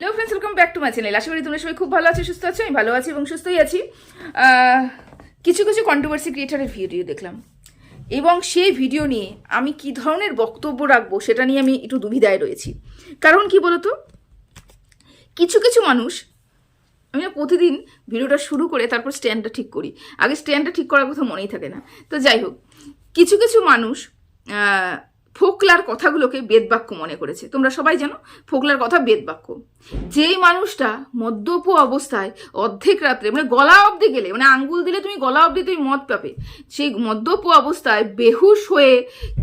Hello friends welcome back to my channel আশা করি তোমরা সবাই খুব ভালো আছো, সুস্থ আছো, আমি ভালো আছি এবং সুস্থই আছি। কিছু কিছু কন্ট্রোভার্সি ক্রিয়েটারের ভিডিও দেখলাম। এবং সেই ভিডিও নিয়ে আমি কি ধরনের বক্তব্য রাখব সেটা নিয়ে আমি একটু দুবিধায় রয়েছি। কারণ কি বলতো? কিছু কিছু মানুষ আমি প্রতিদিন ভিডিওটা শুরু করে তারপর স্ট্যান্ডটা ঠিক করি। আগে স্ট্যান্ডটা ঠিক করার কথা মনেই থাকে না। তো যাই হোক, কিছু কিছু মানুষ ফোকলার কথাগুলোকে বেদবাক্য মনে করেছে। তোমরা সবাই জানো, ফোকলার কথা বেদবাক্য। যেই মানুষটা মদ্যপ অবস্থায় অর্ধেক রাত্রে মানে গলা অবধি গেলে মানে আঙ্গুল দিলে তুমি গলা অবধি তুমি মদ পাবে, সেই মদ্যপ অবস্থায় বেহুশ হয়ে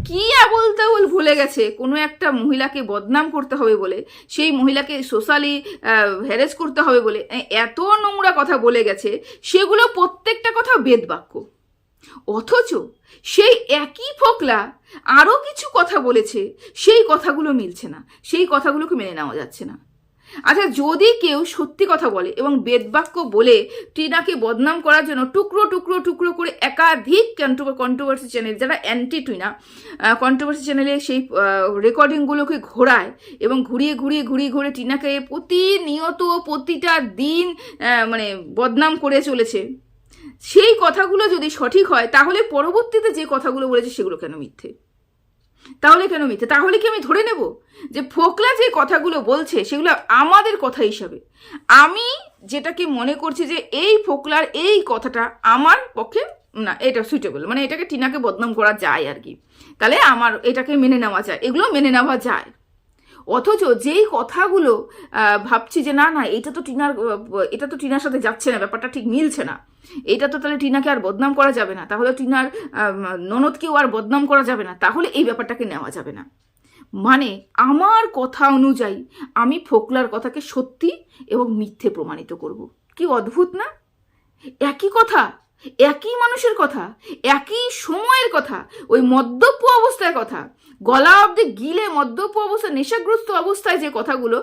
কি আবল তাবল ভুলে গেছে, কোনো একটা মহিলাকে বদনাম করতে হবে বলে, সেই মহিলাকে সোশ্যালি হ্যারেস করতে হবে বলে এত নোংরা কথা বলে গেছে, সেগুলো প্রত্যেকটা কথা বেদবাক্য। অথচ সেই একই ফোকলা আরও কিছু কথা বলেছে, সেই কথাগুলো মিলছে না, সেই কথাগুলোকে মেনে নেওয়া যাচ্ছে না। আচ্ছা যদি কেউ সত্যি কথা বলে এবং বেদবাক্য বলে টিনাকে বদনাম করার জন্য টুকরো টুকরো টুকরো করে একাধিক কন্ট্রোভার্সি চ্যানেল যারা অ্যান্টি টুইনা কন্ট্রোভার্সি চ্যানেলে সেই রেকর্ডিংগুলোকে ঘোরায় এবং ঘুরিয়ে ঘুরিয়ে ঘুরিয়ে ঘুরে টিনাকে প্রতিনিয়ত প্রতিটা দিন মানে বদনাম করে চলেছে সেই কথাগুলো যদি সঠিক হয়, তাহলে পরবর্তীতে যে কথাগুলো বলেছে সেগুলো কেন মিথ্যে? তাহলে কেন মিথ্যে? তাহলে কি আমি ধরে নেব যে ফোকলা যে কথাগুলো বলছে, সেগুলো আমাদের কথা হিসাবে। আমি যেটাকে মনে করছি যে এই ফোকলার এই কথাটা আমার পক্ষে না, এটা সুইটেবল মানে এটাকে টিনাকে বদনাম করা যায় আর কি। তাহলে আমার এটাকে মেনে নেওয়া যায়, এগুলো মেনে নেওয়া যায়। অথচ যেই কথাগুলো ভাবছি যে না না, এটা তো টিনার এটা তো টিনার সাথে যাচ্ছে না, ব্যাপারটা ঠিক মিলছে না। এটা তো তাহলে টিনাকে আর বদনাম করা যাবে না। তাহলে টিনার ননদকেও আর বদনাম করা যাবে না। তাহলে এই ব্যাপারটাকে নেওয়া যাবে না। মানে আমার কথা অনুযায়ী আমি ফোকলার কথাকে সত্যি এবং মিথ্যে প্রমাণিত করব। কি অদ্ভুত না? একই কথা। একই মানুষের কথা, একই সময়ের কথা, ওই মদ্যপ অবস্থায় কথা, গলা অব্দি গিলে মদ্যপ অবস্থায় নেশাগ্রস্ত অবস্থায় যে কথাগুলো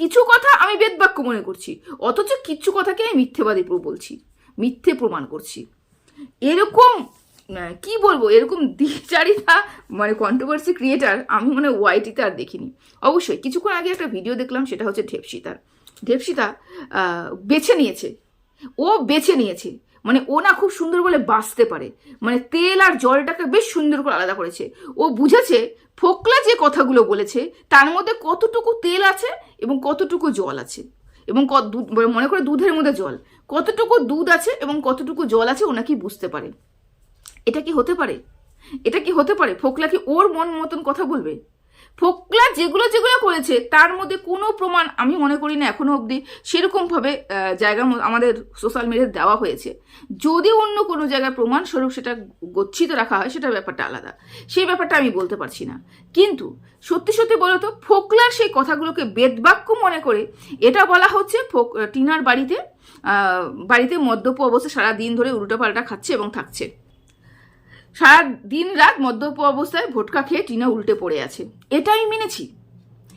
কিছু কথা আমি বেদবাক্য মনে করছি, অথচ কিছু কথাকে আমি মিথ্যেবাদী বলছি, মিথ্যে প্রমাণ করছি। এরকম কি বলব, এরকম দ্বিচারিতা মানে কন্ট্রোভার্সি ক্রিয়েটার আমি মানে ওয়াইটিতে আর দেখিনি। অবশ্যই, কিছুক্ষণ আগে একটা ভিডিও দেখলাম, সেটা হচ্ছে ঢেপসিতার। ঢেপসিতা বেছে নিয়েছে। ও বেছে নিয়েছে। মানে ও না খুব সুন্দর বলে বাঁচতে পারে। মানে তেল আর জলটাকে বেশ সুন্দর করে আলাদা করেছে। ও বুঝেছে ফোকলা যে কথাগুলো বলেছে, তার মধ্যে কতটুকু তেল আছে এবং কতটুকু জল আছে। এবং মনে করে দুধের মধ্যে জল। কতটুকু দুধ আছে এবং কতটুকু জল আছে ও নাকি বুঝতে পারে। এটা কি হতে পারে? এটা কি হতে পারে? ফোকলা কি ওর মন মতন কথা বলবে? ফোকলা যেগুলো যেগুলো করেছে, তার মধ্যে কোনো প্রমাণ আমি মনে করি না এখনও অবধি সেরকমভাবে জায়গা আমাদের সোশ্যাল মিডিয়ায় দেওয়া হয়েছে। যদি অন্য কোনো জায়গায় প্রমাণস্বরূপ সেটা গচ্ছিত রাখা হয় সেটা ব্যাপারটা আলাদা। সেই ব্যাপারটা আমি বলতে পারছি না। কিন্তু সত্যি সত্যি বলতো ফোকলার সেই কথাগুলোকে বেদবাক্য মনে করে এটা বলা হচ্ছে ফোক, টিনার বাড়িতে বাড়িতে মদ্যপ অবস্থা সারা দিন ধরে উল্টোপাল্টা খাচ্ছে এবং থাকছে। সারা দিন রাত মদ্যপ অবস্থায় ভোটকা খেয়ে টিনা উল্টে পড়ে আছে। এটাই মেনেছি।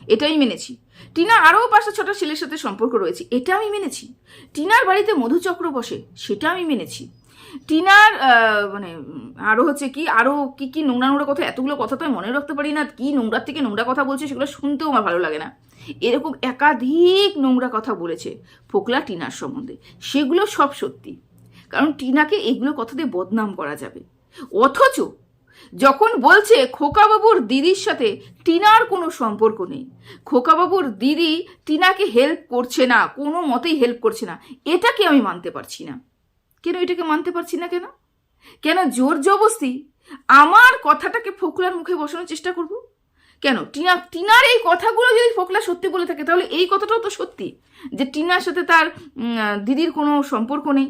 এটাই মেনেছি। টিনা আরও পাঁচটা ছটা ছেলের সাথে সম্পর্ক রয়েছে। এটা আমি মেনেছি। টিনার বাড়িতে মধুচক্র বসে, সেটা আমি মেনেছি। টিনার মানে আরও হচ্ছে কি, আরও কি কি নোংরা নোংরা কথা, এতগুলো কথা তো আমি মনে রাখতে পারি না। কি নোংরার থেকে নোংরা কথা বলছে সেগুলো শুনতেও আমার ভালো লাগে না। এরকম একাধিক নোংরা কথা বলেছে ফোকলা টিনার সম্বন্ধে। সেগুলো সব সত্যি। কারণ টিনাকে এগুলো কথা দিয়ে বদনাম করা যাবে। অথচ যখন বলছে খোকাবাবুর দিদির সাথে টিনার কোনো সম্পর্ক নেই, খোকাবাবুর দিদি টিনাকে হেল্প করছে না, কোনো মতেই হেল্প করছে না, এটাকে আমি মানতে পারছি না। কেন এটাকে মানতে পারছি না কেন? কেন জোর জবস্তি আমার কথাটাকে ফোকলার মুখে বসানোর চেষ্টা করব? কেন টিনা, টিনার এই কথাগুলো যদি ফোকলা সত্যি বলে থাকে, তাহলে এই কথাটাও তো সত্যি যে টিনার সাথে তার দিদির কোনো সম্পর্ক নেই।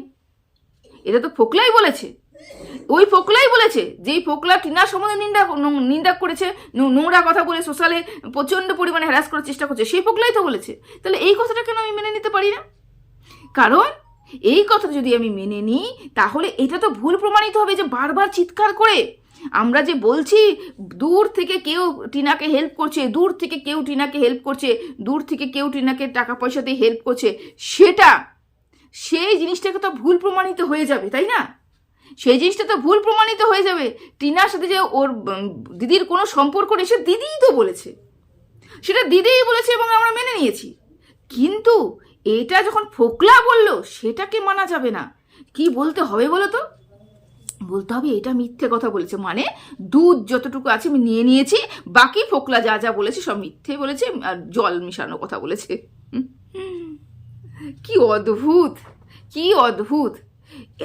এটা তো ফোকলাই বলেছে। ওই ফোকলাই বলেছে, যেই ফোকলা টিনার সম্বন্ধে নিন্দা নিন্দা করেছে নোংরা কথা বলে সোশ্যালে প্রচণ্ড পরিমাণে হ্যারাস করার চেষ্টা করছে, সেই ফোকলাই তো বলেছে। তাহলে এই কথাটা কেন আমি মেনে নিতে পারি না? কারণ এই কথা যদি আমি মেনে নিই, তাহলে এটা তো ভুল প্রমাণিত হবে যে বারবার চিৎকার করে। আমরা যে বলছি, দূর থেকে কেউ টিনাকে হেল্প করছে, দূর থেকে কেউ টিনাকে হেল্প করছে, দূর থেকে কেউ টিনাকে টাকা পয়সা দিয়ে হেল্প করছে, সেটা, সেই জিনিসটাকে তো ভুল প্রমাণিত হয়ে যাবে, তাই না? সেই জিনিসটা তো ভুল প্রমাণিত হয়ে যাবে। টিনার সাথে যে ওর দিদির কোনো সম্পর্ক নেই, সে দিদিই তো বলেছে। সেটা দিদিই বলেছে এবং আমরা মেনে নিয়েছি। কিন্তু এটা যখন ফোকলা বলল, সেটাকে মানা যাবে না। কি বলতে হবে বলো তো? বলতে হবে এটা মিথ্যে কথা বলেছে। মানে দুধ যতটুকু আছে আমি নিয়ে নিয়েছি, বাকি ফোকলা যা যা বলেছে সব মিথ্যে বলেছে, আর জল মিশানো কথা বলেছে। কি অদ্ভুত কি অদ্ভুত।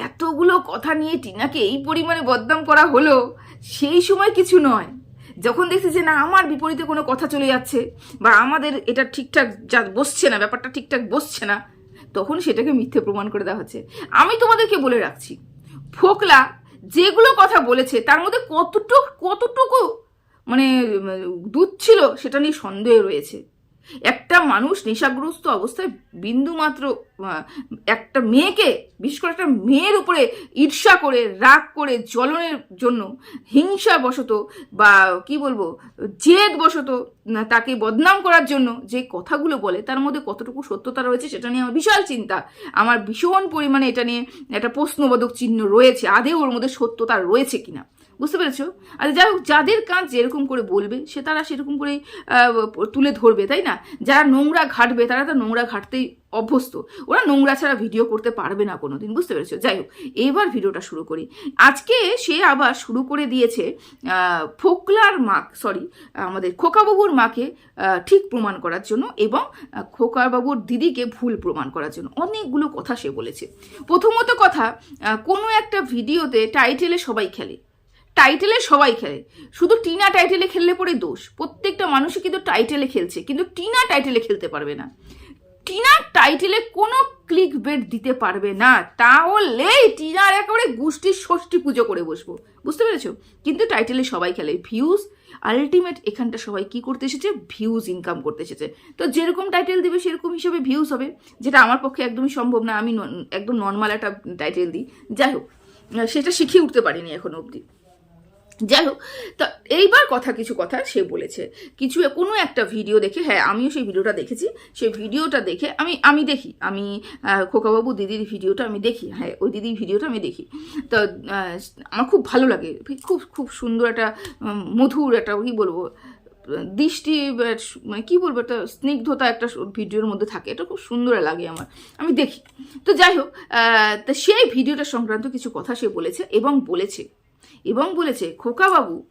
এতগুলো কথা নিয়ে টিনাকে এই পরিমাণে বদনাম করা হলো, সেই সময় কিছু নয়। যখন দেখছি যে না, আমার বিপরীতে কোনো কথা চলে যাচ্ছে বা আমাদের এটা ঠিকঠাক যা বসছে না, ব্যাপারটা ঠিকঠাক বসছে না, তখন সেটাকে মিথ্যে প্রমাণ করে দেওয়া হচ্ছে। আমি তোমাদেরকে বলে রাখছি, ফোকলা যেগুলো কথা বলেছে, তার মধ্যে কতটুকু কতটুকু মানে দুধ ছিল, সেটা নিয়ে সন্দেহ রয়েছে। একটা মানুষ নেশাগ্রস্ত অবস্থায় বিন্দু মাত্র একটা মেয়েকে, বিশেষ করে একটা মেয়ের উপরে ঈর্ষা করে, রাগ করে, জ্বলনের জন্য হিংসা বশত বা কি বলব জেদ বশত তাকে বদনাম করার জন্য যে কথাগুলো বলে, তার মধ্যে কতটুকু সত্যতা রয়েছে সেটা নিয়ে আমার বিশাল চিন্তা। আমার ভীষণ পরিমাণে এটা নিয়ে একটা প্রশ্নবোধক চিহ্ন রয়েছে আদেও ওর মধ্যে সত্যতা রয়েছে কিনা। বুঝতে পেরেছ? আর যাই হোক, যাদের কাজ যেরকম করে বলবে, সে তারা সেরকম করে তুলে ধরবে, তাই না? যারা নোংরা ঘাটবে, তারা তো নোংরা ঘাটতেই অভ্যস্ত। ওরা নোংরা ছাড়া ভিডিও করতে পারবে না কোনো দিন বুঝতে পেরেছ? যাই হোক এইবার ভিডিওটা শুরু করি। আজকে সে আবার শুরু করে দিয়েছে ফোকলার মা সরি আমাদের খোকাবাবুর মাকে ঠিক প্রমাণ করার জন্য এবং খোকাবাবুর দিদিকে ভুল প্রমাণ করার জন্য। অনেকগুলো কথা সে বলেছে। প্রথমত কথা কোনো একটা ভিডিওতে টাইটেলে সবাই খেলে। টাইটেলে সবাই খেলে। শুধু টিনা টাইটেলে খেললে পরে দোষ। প্রত্যেকটা মানুষই কিন্তু টাইটেলে খেলছে, কিন্তু টিনা টাইটেলে খেলতে পারবে না। টিনা টাইটেলে কোনো ক্লিক বেট দিতে পারবে না। তাহলে টিনার একেবারে গোষ্ঠীর ষষ্ঠী পুজো করে বসবো। বুঝতে পেরেছ? কিন্তু টাইটেলে সবাই খেলে। ভিউজ আলটিমেট এখানটা সবাই কি করতে এসেছে? ভিউজ ইনকাম করতে এসেছে। তো যেরকম টাইটেল দিবে, সেরকম হিসেবে ভিউজ হবে, যেটা আমার পক্ষে একদমই সম্ভব না। আমি একদম নর্মাল একটা টাইটেল দিই। যাই হোক, সেটা শিখিয়ে উঠতে পারিনি এখনও অবধি। যাই হোক, তা এইবার কথা, কিছু কথা সে বলেছে। কিছু কোনো একটা ভিডিও দেখে হ্যাঁ আমিও সেই ভিডিওটা দেখেছি। সেই ভিডিওটা দেখে আমি আমি দেখি। আমি খোকাবাবু দিদির ভিডিওটা আমি দেখি। হ্যাঁ ওই দিদির ভিডিওটা আমি দেখি। তো আমার খুব ভালো লাগে। খুব খুব সুন্দর একটা মধুর একটা, কী বলব, দৃষ্টি মানে কী বলব, একটা স্নিগ্ধতা একটা ভিডিওর মধ্যে থাকে। এটা খুব সুন্দর লাগে আমার। আমি দেখি। তো যাই হোক তা সেই ভিডিওটা সংক্রান্ত কিছু কথা সে বলেছে এবং বলেছে। এবং বলেছে, খোকাবাবু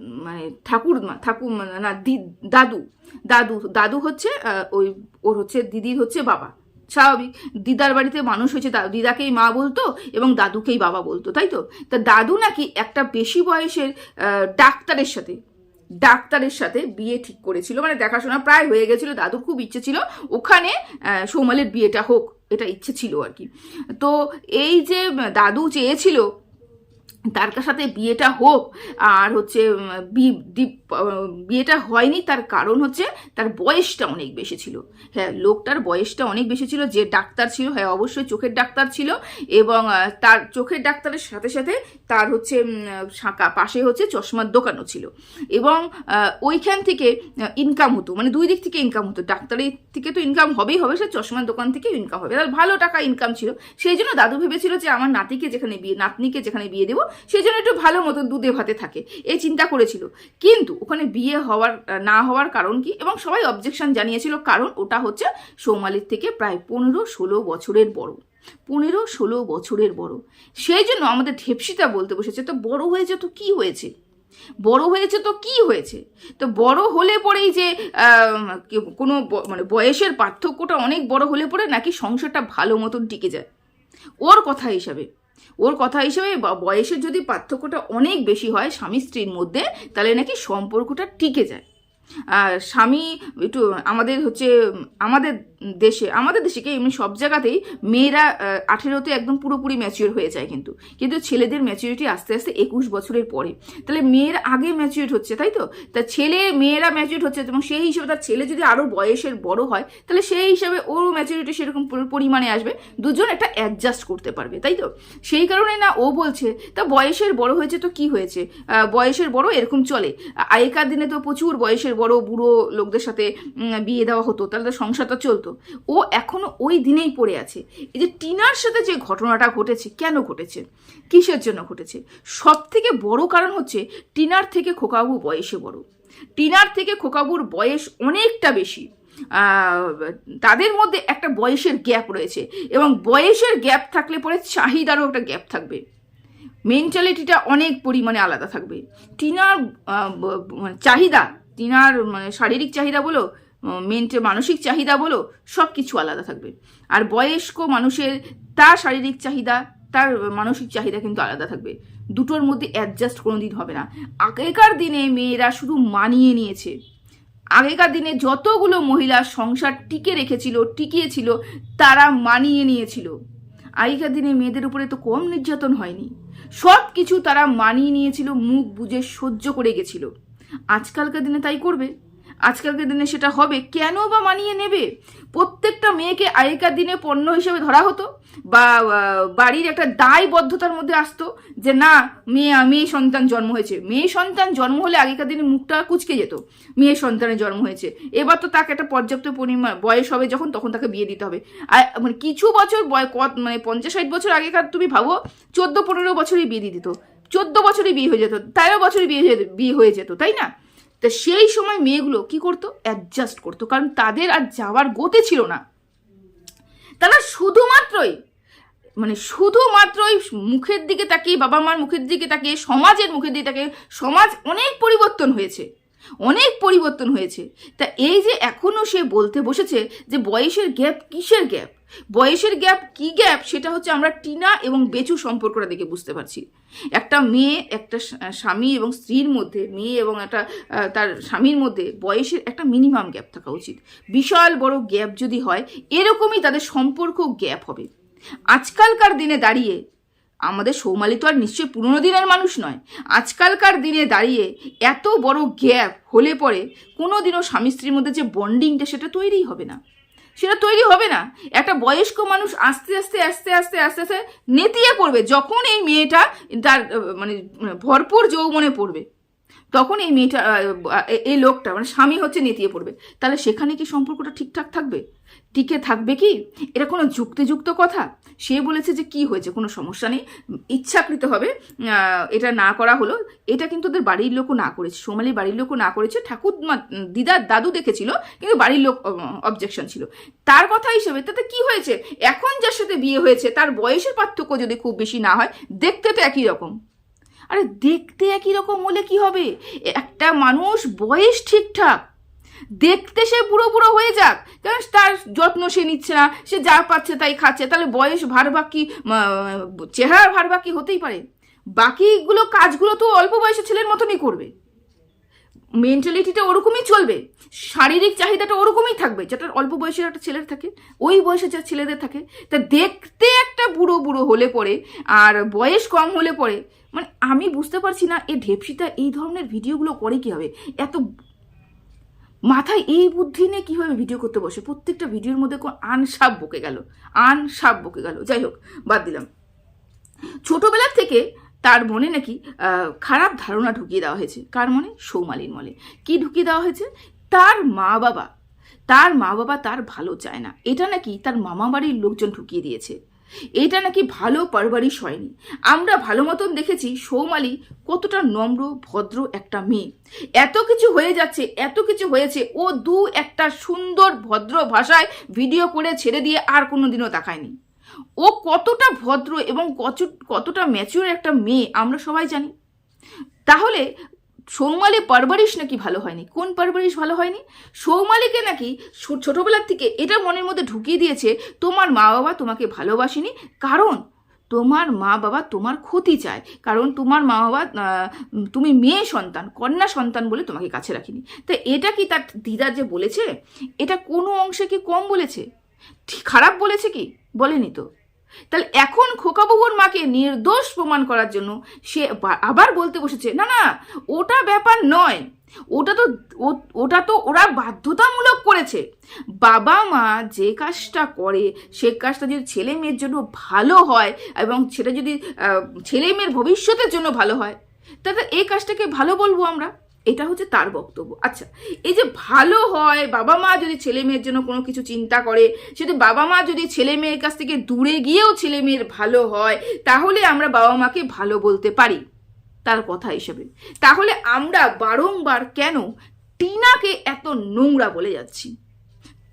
মানে ঠাকুর ঠাকুর না, দি- দাদু দাদু দাদু হচ্ছে ওই, ওর হচ্ছে দিদির হচ্ছে বাবা। স্বাভাবিক, দিদার বাড়িতে মানুষ হয়েছে দিদাকেই মা বলতো এবং দাদুকেই বাবা বলতো, তাই তো? তা দাদু নাকি একটা বেশি বয়সের ডাক্তারের সাথে ডাক্তারের সাথে বিয়ে ঠিক করেছিল মানে দেখাশোনা প্রায় হয়ে গেছিল, দাদুর খুব ইচ্ছে ছিল, ওখানে সোমালের বিয়েটা হোক, এটা ইচ্ছে ছিল আর কি। তো এই যে, দাদু চেয়েছিল তার সাথে বিয়েটা হোক, আর হচ্ছে বিয়েটা হয়নি, তার কারণ হচ্ছে তার বয়সটা অনেক বেশি ছিল। হ্যাঁ লোকটার বয়সটা অনেক বেশি ছিল, যে ডাক্তার ছিল হ্যাঁ অবশ্যই চোখের ডাক্তার ছিল, এবং তার চোখের ডাক্তারের সাথে সাথে তার হচ্ছে পাশে হচ্ছে চশমার দোকানও ছিল। এবং ওইখান থেকে ইনকাম হতো মানে দুই দিক থেকে ইনকাম হতো। ডাক্তারের থেকে তো ইনকাম হবেই হবে, সে চশমার দোকান থেকে ইনকাম হবে। তার ভালো টাকা ইনকাম ছিল। সেই জন্য দাদু ভেবেছিল যে, আমার নাতিকে যেখানে বিয়ে, নাতনিকে যেখানে বিয়ে দেবো সেই জন্য একটু ভালো মতো দুধে ভাতে থাকে। এই চিন্তা করেছিল। কিন্তু ওখানে বিয়ে হওয়ার না হওয়ার কারণ কি? এবং সবাই অবজেকশন জানিয়েছিল, কারণ ওটা হচ্ছে সৌমালির থেকে প্রায় পনেরো ষোলো বছরের বড়। পনেরো ষোলো বছরের বড়। সেই জন্য আমাদের ঢেপসিটা বলতে বসেছে, তো বড় হয়েছে তো কি হয়েছে? বড় হয়েছে তো কি হয়েছে? তো বড় হলে পরেই যে কোনো মানে বয়সের পার্থক্যটা অনেক বড় হলে পরে নাকি সংসারটা ভালো মতন টিকে যায়। ওর কথা হিসাবে। ওর কথা হিসেবে বয়সের যদি পার্থক্যটা অনেক বেশি হয় স্বামী স্ত্রীর মধ্যে, তাহলে নাকি সম্পর্কটা টিকে যায়। আর স্বামী একটু আমাদের হচ্ছে, আমাদের দেশে, আমাদের দেশে কি এমনি সব জায়গাতেই মেয়েরা আঠেরোতে একদম পুরোপুরি ম্যাচিওর হয়ে যায় কিন্তু। কিন্তু ছেলেদের ম্যাচিউরিটি আস্তে আস্তে একুশ বছরের পরে। তাহলে মেয়ের আগে ম্যাচিউর হচ্ছে, তাই তো? তা ছেলে, মেয়েরা ম্যাচিউর হচ্ছে এবং সেই হিসেবে তার ছেলে যদি আরও বয়সের বড় হয়, তাহলে সেই হিসাবে ওরও ম্যাচিউরিটি সেরকম পরিমাণে আসবে। দুজন একটা অ্যাডজাস্ট করতে পারবে, তাই তো? সেই কারণে না ও বলছে, তা বয়সের বড় হয়েছে তো কি হয়েছে? বয়সের বড় এরকম চলে। আগেকার দিনে তো প্রচুর বয়সের বড় বুড়ো লোকদের সাথে বিয়ে দেওয়া হতো, তাহলে তো সংসারটা চলতো। ও এখনও ওই দিনেই পড়ে আছে। এই যে টিনার সাথে যে ঘটনাটা ঘটেছে, কেন ঘটেছে? কিসের জন্য ঘটেছে? সব থেকে বড় কারণ হচ্ছে টিনার থেকে খোকাবু বয়সে বড়। টিনার থেকে খোকাবুর বয়স অনেকটা বেশি। তাদের মধ্যে একটা বয়সের গ্যাপ রয়েছে এবং বয়সের গ্যাপ থাকলে পরে চাহিদারও একটা গ্যাপ থাকবে। মেন্টালিটিটা অনেক পরিমাণে আলাদা থাকবে। টিনার মানে চাহিদা, টিনার মানে শারীরিক চাহিদা বলো মেন্টে মানসিক চাহিদা বলো সব কিছু আলাদা থাকবে। আর বয়স্ক মানুষের তার শারীরিক চাহিদা, তার মানসিক চাহিদা কিন্তু আলাদা থাকবে। দুটোর মধ্যে অ্যাডজাস্ট কোনো দিন হবে না। আগেকার দিনে মেয়েরা শুধু মানিয়ে নিয়েছে। আগেকার দিনে যতগুলো মহিলা সংসার টিকে রেখেছিল, টিকিয়েছিল, তারা মানিয়ে নিয়েছিল। আগেকার দিনে মেয়েদের উপরে তো কম নির্যাতন হয়নি। সব কিছু তারা মানিয়ে নিয়েছিল, মুখ বুঝে সহ্য করে গেছিল। আজকালকার দিনে তাই করবে। আজকালকার দিনে সেটা হবে কেন বা মানিয়ে নেবে? প্রত্যেকটা মেয়েকে আগেকার দিনে পণ্য হিসেবে ধরা হতো বা বাড়ির একটা দায়বদ্ধতার মধ্যে আসতো যে না, মেয়ে মেয়ে সন্তান জন্ম হয়েছে। মেয়ে সন্তান জন্ম হলে আগেকার দিনে মুখটা কুচকে যেত। মেয়ে সন্তানের জন্ম হয়েছে। এবার তো তাকে একটা পর্যাপ্ত পরিমাণ বয়স হবে যখন, তখন তাকে বিয়ে দিতে হবে। আর মানে কিছু বছর মানে পঞ্চাশ ষাট বছর আগেকার তুমি ভাবো চোদ্দ পনেরো বছরই বিয়ে দিয়ে দিত। চোদ্দ বছরই বিয়ে হয়ে যেত, তেরো বছরই বিয়ে বিয়ে হয়ে যেত, তাই না? তা সেই সময় মেয়েগুলো কি করতো? অ্যাডজাস্ট করতো। কারণ তাদের আর যাওয়ার গতি ছিল না। তারা শুধুমাত্রই মানে শুধুমাত্রই মুখের দিকে তাকিয়ে বাবা মার মুখের দিকে তাকিয়ে, সমাজের মুখের দিকে তাকিয়ে সমাজ অনেক পরিবর্তন হয়েছে। অনেক পরিবর্তন হয়েছে। তা এই যে এখনও সে বলতে বসেছে যে বয়সের গ্যাপ কিসের গ্যাপ? বয়সের গ্যাপ কি গ্যাপ সেটা হচ্ছে আমরা টিনা এবং বেচু সম্পর্কটা দেখে বুঝতে পারছি। একটা মেয়ে, একটা স্বামী এবং স্ত্রীর মধ্যে, মেয়ে এবং একটা তার স্বামীর মধ্যে বয়সের একটা মিনিমাম গ্যাপ থাকা উচিত। বিশাল বড় গ্যাপ যদি হয়, এরকমই তাদের সম্পর্ক গ্যাপ হবে। আজকালকার দিনে দাঁড়িয়ে আমাদের সৌমালি তো আর নিশ্চয়ই পুরনো দিনের মানুষ নয়। আজকালকার দিনে দাঁড়িয়ে এত বড় গ্যাপ হলে পরে কোনো দিনও স্বামী স্ত্রীর মধ্যে যে বন্ডিংটা সেটা তৈরিই হবে না। সেটা তৈরি হবে না। একটা বয়স্ক মানুষ আস্তে আস্তে আস্তে আস্তে আস্তে আস্তে নেতিয়ে পড়বে। যখন এই মেয়েটা তার মানে ভরপুর যৌবনে পড়বে। তখন এই মেয়েটা এই লোকটা মানে স্বামী হচ্ছে নেতিয়ে পড়বে। তাহলে সেখানে কি সম্পর্কটা ঠিকঠাক থাকবে? টিকে থাকবে কি? এটা কোনো যুক্তিযুক্ত কথা? সে বলেছে যে কি হয়েছে কোনো সমস্যা নেই। ইচ্ছাকৃতভাবে আহ, এটা না করা হলো। এটা কিন্তু ওদের বাড়ির লোকও না করেছে। সোমালি বাড়ির লোকও না করেছে। ঠাকুর দিদার দাদু দেখেছিল কিন্তু বাড়ির লোক অবজেকশন ছিল। তার কথা হিসেবে তাতে কি হয়েছে? এখন যার সাথে বিয়ে হয়েছে তার বয়সের পার্থক্য যদি খুব বেশি না হয় দেখতে তো একই রকম। আরে দেখতে একই রকম হলে কি হবে? একটা মানুষ বয়স ঠিকঠাক, দেখতে সে বুড়ো বুড়ো হয়ে যাক, কেন তার যত্ন সে নিচ্ছে না? সে যা পাচ্ছে তাই খাচ্ছে, তাহলে বয়স ভার বাকি চেহারার ভার বাকি হতেই পারে। বাকিগুলো কাজগুলো তো অল্প বয়সের ছেলের মতনই করবে। মেন্টালিটিটা ওরকমই চলবে, শারীরিক চাহিদাটা ওরকমই থাকবে, যেটা অল্প বয়সের একটা ছেলের থাকে, ওই বয়সে যা ছেলেদের থাকে, তা দেখতে একটা বুড়ো বুড়ো হলে পরে আর বয়স কম হলে পরে মানে আমি বুঝতে পারছি না, এ ঢেপসিটা এই ধরনের ভিডিওগুলো করে কি হবে? এত মাথায় এই বুদ্ধি নিয়ে কীভাবে ভিডিও করতে বসে? প্রত্যেকটা ভিডিওর মধ্যে কোন আনসাপ বকে গেল, আনসাপ বকে গেল। যাই হোক, বাদ দিলাম। ছোটবেলার থেকে তার মনে নাকি খারাপ ধারণা ঢুকিয়ে দেওয়া হয়েছে। কার মনে? সৌমালির মনে। কি ঢুকিয়ে দেওয়া হয়েছে? তার মা বাবা তার মা বাবা তার ভালো চায় না। এটা নাকি তার মামা বাড়ির লোকজন ঢুকিয়ে দিয়েছে। এটা নাকি ভালো পারবারিশ হয়নি আমরা ভালো মতন দেখেছি সৌমালি কতটা নম্র, ভদ্র একটা মেয়ে। এত কিছু হয়ে যাচ্ছে, এত কিছু হয়েছে, ও দু একটা সুন্দর, ভদ্র ভাষায় ভিডিও করে ছেড়ে দিয়ে আর কোনোদিনও তাকায়নি। ও কতটা ভদ্র এবং কত- কতটা ম্যাচিওর একটা মেয়ে, আমরা সবাই জানি। তাহলে সৌমালি পারবারিশ নাকি ভালো হয়নি? কোন পারবারিশ ভালো হয়নি? সৌমালিকে নাকি ছোটোবেলার থেকে এটা মনের মধ্যে ঢুকিয়ে দিয়েছে, তোমার মা বাবা তোমাকে ভালোবাসেনি, কারণ তোমার মা বাবা তোমার ক্ষতি চায়, কারণ তোমার মা বাবা তুমি মেয়ে সন্তান, কন্যা সন্তান বলে তোমাকে কাছে রাখিনি। তো এটা কি তার দিদা যে বলেছে? এটা কোনো অংশে কি কম বলেছে? খারাপ বলেছে কি? বলেনি তো। তাহলে এখন খোকাবাবুর মাকে নির্দোষ প্রমাণ করার জন্য সে আবার বলতে বসেছে, না না, ওটা ব্যাপার নয়। ওটা তো ওটা তো ওরা বাধ্যতামূলক করেছে। বাবা মা যে কাজটা করে, সে কাজটা যদি ছেলে মেয়ের জন্য ভালো হয় এবং সেটা যদি ছেলে মেয়ের ভবিষ্যতের জন্য ভালো হয়, তাহলে এই কাজটাকে ভালো বলব আমরা? এটা হচ্ছে তার বক্তব্য। আচ্ছা এই যে ভালো হয়, বাবা মা যদি ছেলে মেয়ের জন্য কোনো কিছু চিন্তা করে সেটা বাবা মা যদি ছেলে মেয়ের কাছ থেকে দূরে গিয়েও ছেলে মেয়ের ভালো হয়, তাহলে আমরা বাবা মাকে ভালো বলতে পারি। তার কথা হিসেবে। তাহলে আমরা বারংবার কেন টিনাকে এত নোংরা বলে যাচ্ছি?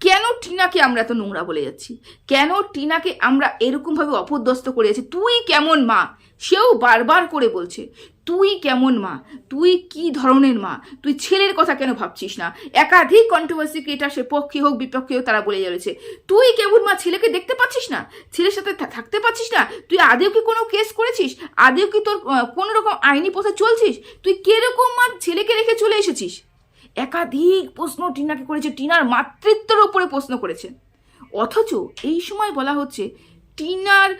কেন টিনাকে আমরা এত নোংরা বলে যাচ্ছি? কেন টিনাকে আমরা এরকমভাবে অপদস্থ করে যাচ্ছি তুই কেমন মা? সেও বারবার করে বলছে, তুই কেমন মা? তুই কি ধরনের মা? তুই ছেলের কথা কেন ভাবছিস না? একাধিক কন্ট্রোভার্সি ক্রিয়েটার সে পক্ষে হোক, বিপক্ষে হোক, তারা বলে চলেছে তুই কেমন মা? ছেলেকে দেখতে পাচ্ছিস না? ছেলের সাথে থাকতে পাচ্ছিস না? তুই আদেও কি কোনো কেস করেছিস? আদেও কি তোর কোনো রকম আইনি পথে চলছিস? তুই কীরকম মা ছেলেকে রেখে চলে এসেছিস? একাধিক প্রশ্ন টিনাকে করেছে, টিনার মাতৃত্বের ওপরে প্রশ্ন করেছে। অথচ এই সময় বলা হচ্ছে টিনার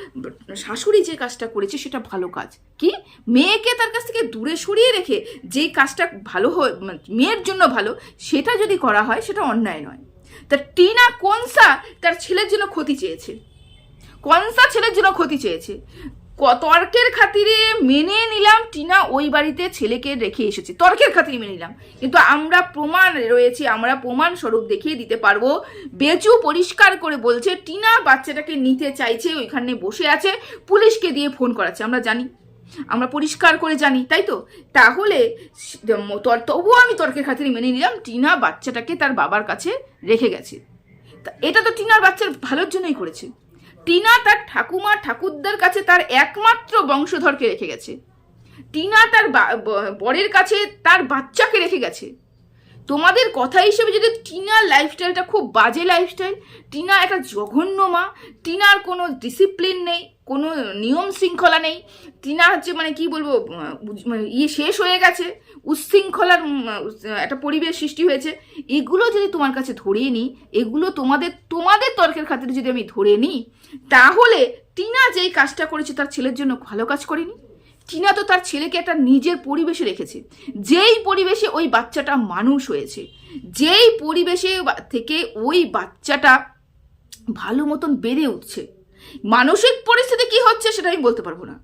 শাশুড়ি যে কাজটা করেছে সেটা ভালো কাজ। কি? মেয়েকে তার কাছ থেকে দূরে সরিয়ে রেখে যে কাজটা ভালো হয় মানে মেয়ের জন্য ভালো, সেটা যদি করা হয়, সেটা অন্যায় নয়। তা টিনা কোনসা তার ছেলের জন্য ক্ষতি চেয়েছে? কনসা ছেলের জন্য ক্ষতি চেয়েছে? তর্কের খাতিরে মেনে নিলাম, টিনা ওই বাড়িতে ছেলেকে রেখে এসেছে। তর্কের খাতিরে মেনে নিলাম। কিন্তু আমরা প্রমাণ রয়েছে, আমরা প্রমাণ স্বরূপ দেখিয়ে দিতে পারব। বেচু পরিষ্কার করে বলছে, টিনা বাচ্চাটাকে নিতে চাইছে, ওইখানে বসে আছে, পুলিশকে দিয়ে ফোন করাচ্ছে। আমরা জানি, আমরা পরিষ্কার করে জানি, তাই তো? তাহলে তবুও আমি তর্কের খাতিরে মেনে নিলাম, টিনা বাচ্চাটাকে তার বাবার কাছে রেখে গেছে। এটা তো টিনার বাচ্চার ভালোর জন্যই করেছে। টিনা তার ঠাকুমা ঠাকুরদার কাছে তার একমাত্র বংশধরকে রেখে গেছে। টিনা তার বরের কাছে তার বাচ্চাকে রেখে গেছে। তোমাদের কথা হিসেবে যদি টিনার লাইফস্টাইলটা খুব বাজে লাইফস্টাইল টিনা একটা জঘন্য মা, টিনার কোনো ডিসিপ্লিন নেই। কোনো নিয়ম শৃঙ্খলা নেই। টিনা হচ্ছে মানে কি বলব মানে ইয়ে শেষ হয়ে গেছে উচ্ছৃঙ্খলার একটা পরিবেশ সৃষ্টি হয়েছে। এগুলো যদি তোমার কাছে ধরিয়ে নিই এগুলো তোমাদের তোমাদের তর্কের খাতিরে যদি আমি ধরে নিই তাহলে টিনা যেই কাজটা করেছে তার ছেলের জন্য ভালো কাজ করেনি। টিনা তো তার ছেলেকে একটা নিজের পরিবেশে রেখেছে। যেই পরিবেশে ওই বাচ্চাটা মানুষ হয়েছে, যেই পরিবেশে থেকে ওই বাচ্চাটা ভালো মতন বেড়ে উঠছে মানসিক পরিস্থিতি কি হচ্ছে সেটা আমি বলতে পারব না।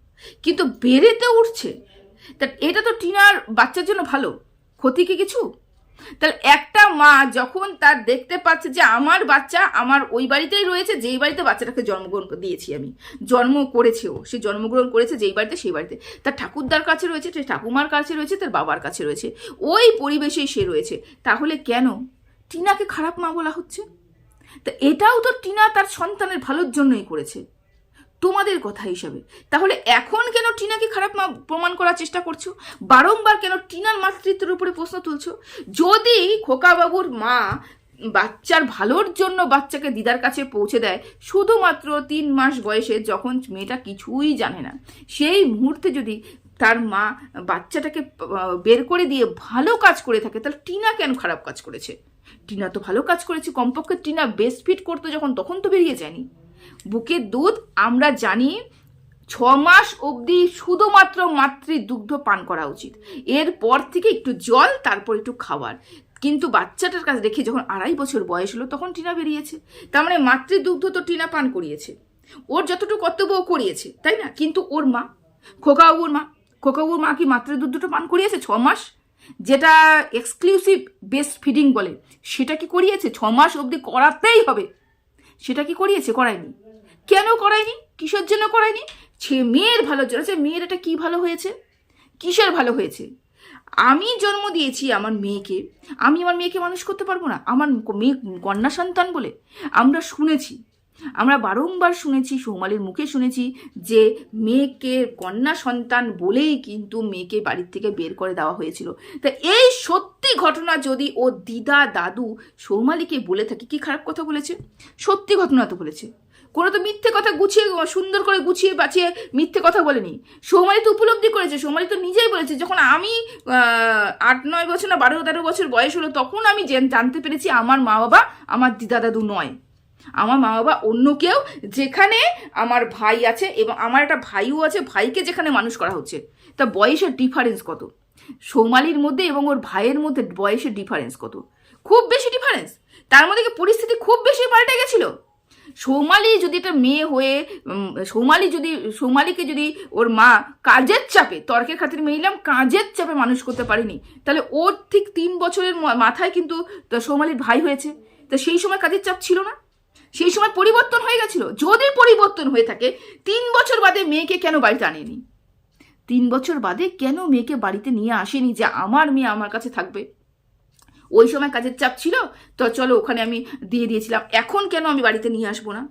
কিন্তু বেড়েতে উঠছে, তা এটা তো টিনার বাচ্চার জন্য ভালো। ক্ষতি কি কিছু? তাহলে একটা মা যখন তার দেখতে পাচ্ছে যে আমার বাচ্চা আমার ওই বাড়িতেই রয়েছে, যেই বাড়িতে বাচ্চাটাকে জন্মগ্রহণ দিয়েছি আমি, জন্ম করেছে ও, সে জন্মগ্রহণ করেছে যেই বাড়িতে, সেই বাড়িতে। তার ঠাকুরদার কাছে রয়েছে তার ঠাকুমার কাছে রয়েছে, তার বাবার কাছে রয়েছে, ওই পরিবেশেই সে রয়েছে। তাহলে কেন? টিনাকে খারাপ মা বলা হচ্ছে? তা এটাও তো টিনা তার সন্তানের ভালোর জন্যই করেছে। তোমাদের কথা হিসাবে। তাহলে এখন কেন টিনাকে খারাপ মা প্রমাণ করার চেষ্টা করছ? বারংবার কেন টিনার মাতৃত্বের উপরে প্রশ্ন তুলছো? যদি খোকাবাবুর মা বাচ্চার ভালোর জন্য বাচ্চাকে দিদার কাছে পৌঁছে দেয়, শুধুমাত্র তিন মাস বয়সে যখন মেয়েটা কিছুই জানে না, সেই মুহূর্তে যদি তার মা বাচ্চাটাকে বের করে দিয়ে ভালো কাজ করে থাকে, তাহলে টিনা কেন খারাপ কাজ করেছে? টিনা তো ভালো কাজ করেছে, কমপক্ষে টিনা বেস্ট ফিট করতো যখন, তখন তো বেরিয়ে যায়নি। বুকের দুধ আমরা জানি, ছ মাস অবধি শুধুমাত্র মাতৃ দুগ্ধ পান করা উচিত। এরপর থেকে একটু জল, তারপর একটু খাবার। কিন্তু বাচ্চাটার কাছে রেখে যখন আড়াই বছর বয়স হলো, তখন টিনা বেরিয়েছে। তার মানে মাতৃদুগ্ধ তো টিনা পান করিয়েছে। ওর যতটুকু কর্তব্য ও করিয়েছে, তাই না? কিন্তু ওর মা খোকাবুর মা খোকাবুর মা কি মাতৃদুগ্ধটা পান করিয়েছে ছ মাস? যেটা এক্সক্লুসিভ বেস্ট ফিডিং বলে, সেটা কি করিয়েছে? ছ মাস অবধি করাতেই হবে। সেটা কি করিয়েছে? করায়নি। কেন করায়নি? কিসের জন্য করায়নি? সে মেয়ের ভালোর জন্য। সে মেয়ের এটা কী ভালো হয়েছে? কিসের ভালো হয়েছে? আমি জন্ম দিয়েছি আমার মেয়েকে। আমি আমার মেয়েকে মানুষ করতে পারব না? আমার মেয়ে কন্যা সন্তান বলে আমরা শুনেছি। আমরা বারংবার শুনেছি, সৌমালির মুখে শুনেছি যে মেয়েকে কন্যা সন্তান বলেই কিন্তু মেয়েকে বাড়ির থেকে বের করে দেওয়া হয়েছিল। তা এই সত্যি ঘটনা যদি ও দিদা, দাদু সৌমালিকে বলে থাকে, কি খারাপ কথা বলেছে? সত্যি ঘটনা তো বলেছে। কোনো তো মিথ্যে কথা গুছিয়ে, সুন্দর করে গুছিয়ে বাঁচিয়ে মিথ্যে কথা বলেনি। সৌমালি তো উপলব্ধি করেছে, সৌমালি তো নিজেই বলেছে, যখন আমি আট, নয় বছর না বারো, তেরো বছর বয়স হলো, তখন আমি জানতে পেরেছি আমার মা বাবা আমার দিদা দাদু নয়। আমার মা বাবা অন্য কেউ যেখানে আমার ভাই আছে এবং আমার একটা ভাইও আছে, ভাইকে যেখানে মানুষ করা হচ্ছে। তা বয়সের ডিফারেন্স কত? সৌমালির মধ্যে এবং ওর ভাইয়ের মধ্যে বয়সের ডিফারেন্স কত? খুব বেশি ডিফারেন্স তার মধ্যে কি পরিস্থিতি খুব বেশি পাল্টে গেছিল? সৌমালি যদি একটা মেয়ে হয়ে সৌমালি যদি, সৌমালিকে যদি ওর মা কাজের চাপে, তর্কের খাতির মেয়েলাম কাজের চাপে মানুষ করতে পারেনি, তাহলে ওর ঠিক তিন বছরের মাথায় কিন্তু সৌমালির ভাই হয়েছে। তো সেই সময় কাজের চাপ ছিল না? সেই সময় পরিবর্তন হয়ে গেছিল। যদি পরিবর্তন হয়ে থাকে, তিন বছর বাদে মেয়েকে কেন বাড়িতে আনেনি? তিন বছর বাদে কেন মেয়েকে বাড়িতে নিয়ে আসেনি যে আমার মেয়ে আমার কাছে থাকবে? ওই সময় কাজের চাপ ছিল, তো চলো ওখানে আমি দিয়ে দিয়েছিলাম। এখন কেন আমি বাড়িতে নিয়ে আসব না?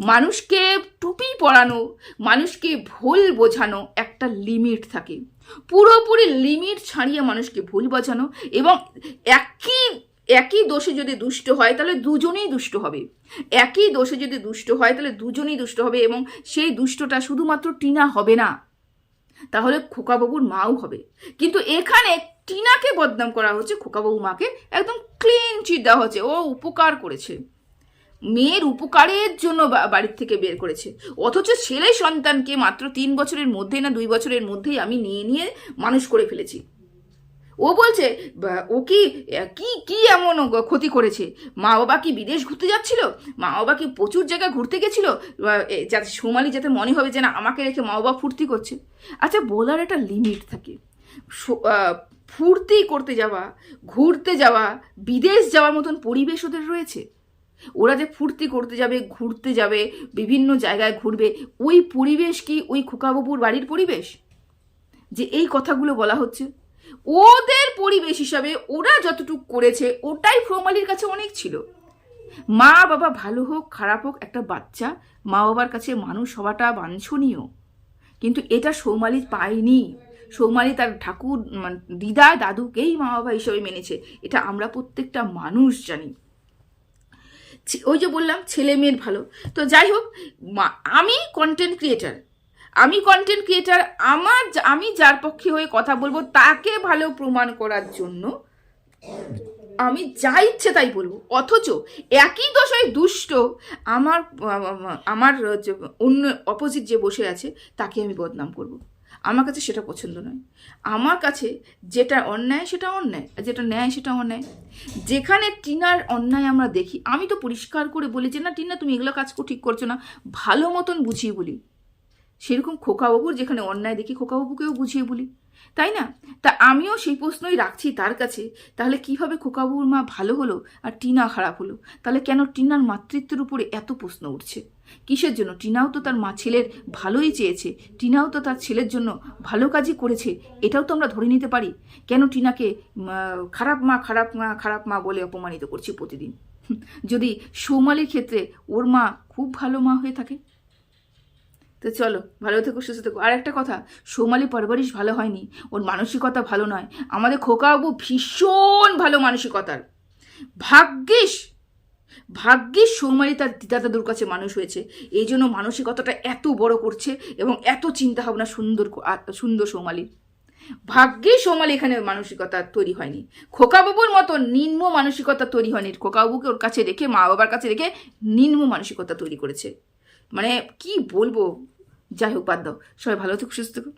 মানুষকে টুপি পরানো, মানুষকে ভুল বোঝানো একটা লিমিট থাকে। পুরোপুরি লিমিট ছাড়িয়ে মানুষকে ভুল বোঝানো এবং একই একই দোষে যদি দুষ্ট হয়, তাহলে দুজনেই দুষ্ট হবে। একই দোষে যদি দুষ্ট হয়, তাহলে দুজনেই দুষ্ট হবে এবং সেই দুষ্টটা শুধুমাত্র টিনা হবে না। তাহলে খোকাবাবুর মাও হবে। কিন্তু এখানে টিনাকে বদনাম করা হচ্ছে খোকাবাবু মাকে একদম ক্লিন চিট দেওয়া হচ্ছে। ও উপকার করেছে। মেয়ের উপকারের জন্য বাড়ির থেকে বের করেছে। অথচ ছেলে সন্তানকে মাত্র তিন বছরের মধ্যে না, দুই বছরের মধ্যেই আমি নিয়ে নিয়ে মানুষ করে ফেলেছি। ও বলছে ও কি কি কি এমন ক্ষতি করেছে? মা বাবা কি বিদেশ ঘুরতে যাচ্ছিল? মা বাবা কি প্রচুর জায়গায় ঘুরতে গেছিল? যাতে সোমালি যাতে মনে হবে যে না, আমাকে রেখে মা বাবা ফুর্তি করছে। আচ্ছা বলার একটা লিমিট থাকে। ফুর্তি করতে যাওয়া, ঘুরতে যাওয়া, বিদেশ যাওয়ার মতন পরিবেশ ওদের রয়েছে। ওরা যে ফুর্তি করতে যাবে, ঘুরতে যাবে, বিভিন্ন জায়গায় ঘুরবে, ওই পরিবেশ কি ওই খোকাবাবুর বাড়ির পরিবেশ? যে এই কথাগুলো বলা হচ্ছে। ওদের পরিবেশ হিসাবে ওরা যতটুকু করেছে, ওটাই ফ্রমালির কাছে অনেক ছিল। মা বাবা ভালো হোক, খারাপ হোক, একটা বাচ্চা, মা বাবার কাছে মানুষ হওয়াটা বাঞ্ছনীয়। কিন্তু এটা সৌমালি পায়নি। সৌমালি তার ঠাকুর মানে দিদা, দাদুকেই মা বাবা হিসেবে মেনেছে। এটা আমরা প্রত্যেকটা মানুষ জানি। ওই যে বললাম ছেলে মেয়ের ভালো। তো যাই হোক আমি কন্টেন্ট ক্রিয়েটার আমি কন্টেন্ট ক্রিয়েটার আমার আমি যার পক্ষে হয়ে কথা বলব তাকে ভালো প্রমাণ করার জন্য আমি যা ইচ্ছে তাই বলব। অথচ একই দশায় দুষ্ট আমার আমার অন্য অপোজিট যে বসে আছে, তাকে আমি বদনাম করব। আমার কাছে সেটা পছন্দ নয়। আমার কাছে যেটা অন্যায় সেটা অন্যায়, আর যেটা ন্যায় সেটা অন্যায়। যেখানে টিনার অন্যায় আমরা দেখি, আমি তো পরিষ্কার করে বলি যে না টিনা, তুমি এগুলো কাজ ঠিক করছ না। ভালো মতন বুঝিয়ে বলি। সেরকম খোকাবাবুর যেখানে অন্যায় দেখি খোকাবাবুকেও বুঝিয়ে বলি। তাই না? তা আমিও সেই প্রশ্নই রাখছি তার কাছে। তাহলে কীভাবে খোকাবাবুর মা ভালো হলো আর টিনা খারাপ হলো? তাহলে কেন টিনার মাতৃত্বের উপরে এত প্রশ্ন উঠছে? কিসের জন্য? টিনাও তো তার মা ছেলের ভালোই চেয়েছে। টিনাও তো তার ছেলের জন্য ভালো কাজই করেছে। এটাও তো আমরা ধরে নিতে পারি। কেন টিনাকে খারাপ মা খারাপ মা খারাপ মা বলে অপমানিত করছি প্রতিদিন? যদি সৌমালির ক্ষেত্রে ওর মা খুব ভালো মা হয়ে থাকে। তো চলো, ভালো থেকো, সুস্থ থেকো। আর একটা কথা সোমালি পরবরিশ ভালো হয়নি। ওর মানসিকতা ভালো নয়। আমাদের খোকাবাবু ভীষণ ভালো মানসিকতার। ভাগ্যিস ভাগ্যিস সৌমালি তার দিদা দাদুর কাছে মানুষ হয়েছে। এই জন্য মানসিকতাটা এত বড় করছে এবং এত চিন্তা ভাবনা সুন্দর সুন্দর সৌমালি। ভাগ্যে সোমালি এখানে মানসিকতা তৈরি হয়নি। খোকাবাবুর মতো নিম্ন মানসিকতা তৈরি হয়নি। খোকাবাবুকে ওর কাছে রেখে, মা বাবার কাছে রেখে নিম্ন মানসিকতা তৈরি করেছে। মানে কি বলব? যাই হোক বাদ দাও। সবাই ভালো থেকো সুস্থ থেকো।